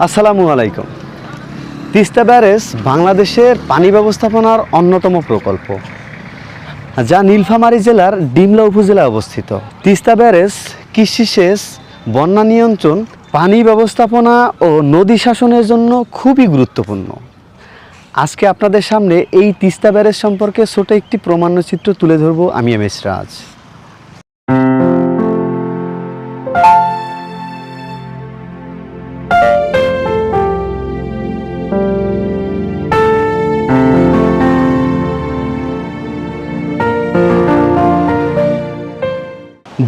আসসালামু আলাইকুম। তিস্তা ব্যারেজ বাংলাদেশের পানি ব্যবস্থাপনার অন্যতম প্রকল্প। যা নীলফামারী জেলার ডিমলা উপজেলায় অবস্থিত। তিস্তা ব্যারেজ কৃষি সেচ, বন্যা নিয়ন্ত্রণ, পানি ব্যবস্থাপনা ও নদী শাসনের জন্য খুবই গুরুত্বপূর্ণ। আজকে আপনাদের সামনে এই তিস্তা ব্যারেজ সম্পর্কে ছোট একটি প্রমাণ্যচিত্র তুলে ধরব। আমি এম এস রাজ।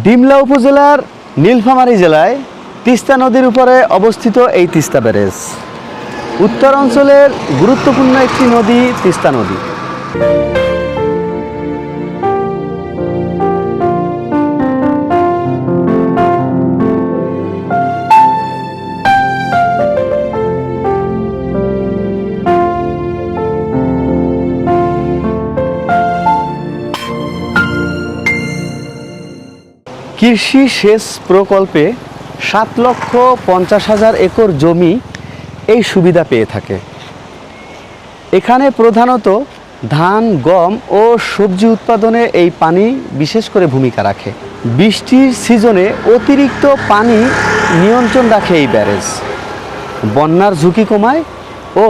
ডিমলা উপজেলার নীলফামারী জেলায় তিস্তা নদীর উপরে অবস্থিত এই তিস্তা ব্যারেজ। উত্তর অঞ্চলের গুরুত্বপূর্ণ একটি নদী তিস্তা নদী। কৃষি সেচ প্রকল্পে সাত লক্ষ পঞ্চাশ হাজার একর জমি এই সুবিধা পেয়ে থাকে। এখানে প্রধানত ধান, গম ও সবজি উৎপাদনে এই পানি বিশেষ করে ভূমিকা রাখে। বৃষ্টির সিজনে অতিরিক্ত পানি নিয়ন্ত্রণ রাখে এই ব্যারেজ। বন্যার ঝুঁকি কমায় ও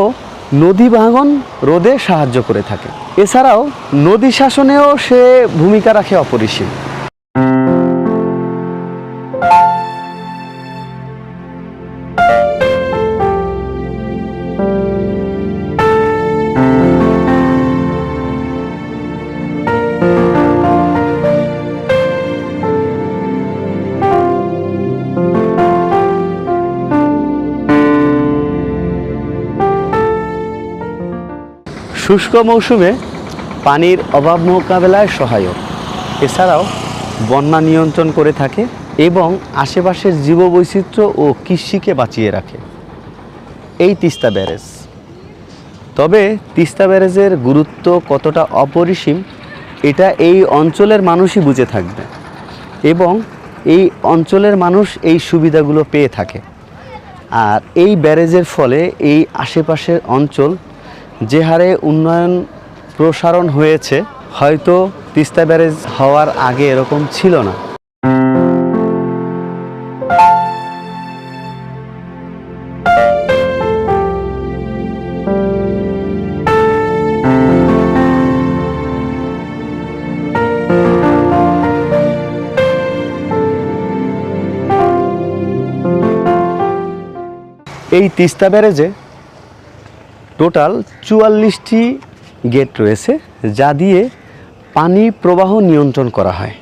নদী ভাঙন রোধে সাহায্য করে থাকে। এছাড়াও নদী শাসনেও সে ভূমিকা রাখে অপরিসীম। শুষ্ক মৌসুমে পানির অভাব মোকাবেলায় সহায়ক। এছাড়াও বন্যা নিয়ন্ত্রণ করে থাকে এবং আশেপাশের জীববৈচিত্র্য ও কৃষিকে বাঁচিয়ে রাখে। এই তিস্তা ব্যারেজ। তবে তিস্তা ব্যারেজের গুরুত্ব কতটা অপরিসীম, এটা এই অঞ্চলের মানুষই বুঝে থাকবে এবং এই অঞ্চলের মানুষ এই সুবিধাগুলো পেয়ে থাকে। আর এই ব্যারেজের ফলে এই আশেপাশের অঞ্চল যে হারে উন্নয়ন প্রসারণ হয়েছে, হয়তো তিস্তা ব্যারেজ হওয়ার আগে এরকম ছিল না। এই তিস্তা ব্যারেজে টোটাল চুয়াল্লিশটি গেট রয়েছে, যা দিয়ে পানি প্রবাহ নিয়ন্ত্রণ করা হয়।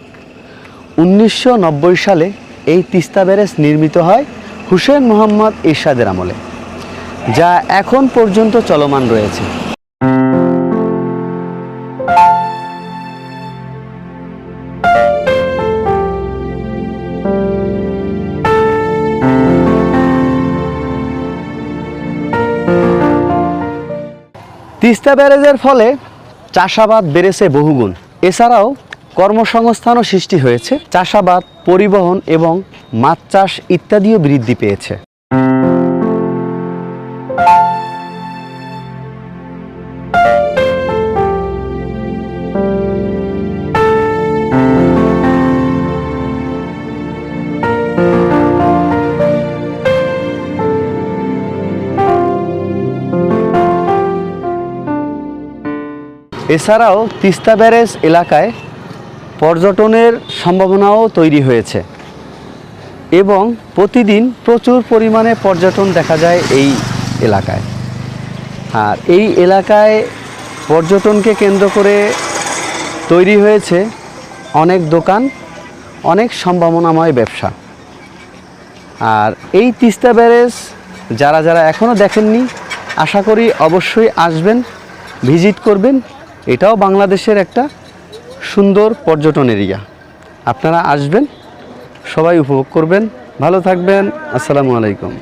উনিশশো নব্বই সালে এই তিস্তা ব্যারেজ নির্মিত হয় হুসেন মোহাম্মদ ইরশাদের আমলে, যা এখন পর্যন্ত চলমান রয়েছে। তিস্তা ব্যারেজের ফলে চাষাবাদ বেড়েছে বহুগুণ। এছাড়াও কর্মসংস্থানও সৃষ্টি হয়েছে। চাষাবাদ, পরিবহন এবং মাছ চাষ ইত্যাদিও বৃদ্ধি পেয়েছে। এছাড়াও তিস্তা ব্যারেজ এলাকায় পর্যটনের সম্ভাবনাও তৈরি হয়েছে এবং প্রতিদিন প্রচুর পরিমাণে পর্যটন দেখা যায় এই এলাকায়। আর এই এলাকায় পর্যটনকে কেন্দ্র করে তৈরি হয়েছে অনেক দোকান, অনেক সম্ভাবনাময় ব্যবসা। আর এই তিস্তা ব্যারেজ যারা যারা এখনও দেখেননি, আশা করি অবশ্যই আসবেন, ভিজিট করবেন। এটাও বাংলাদেশের একটা সুন্দর পর্যটন এরিয়া। আপনারা আসবেন, সবাই উপভোগ করবেন। ভালো থাকবেন। আসসালামু আলাইকুম।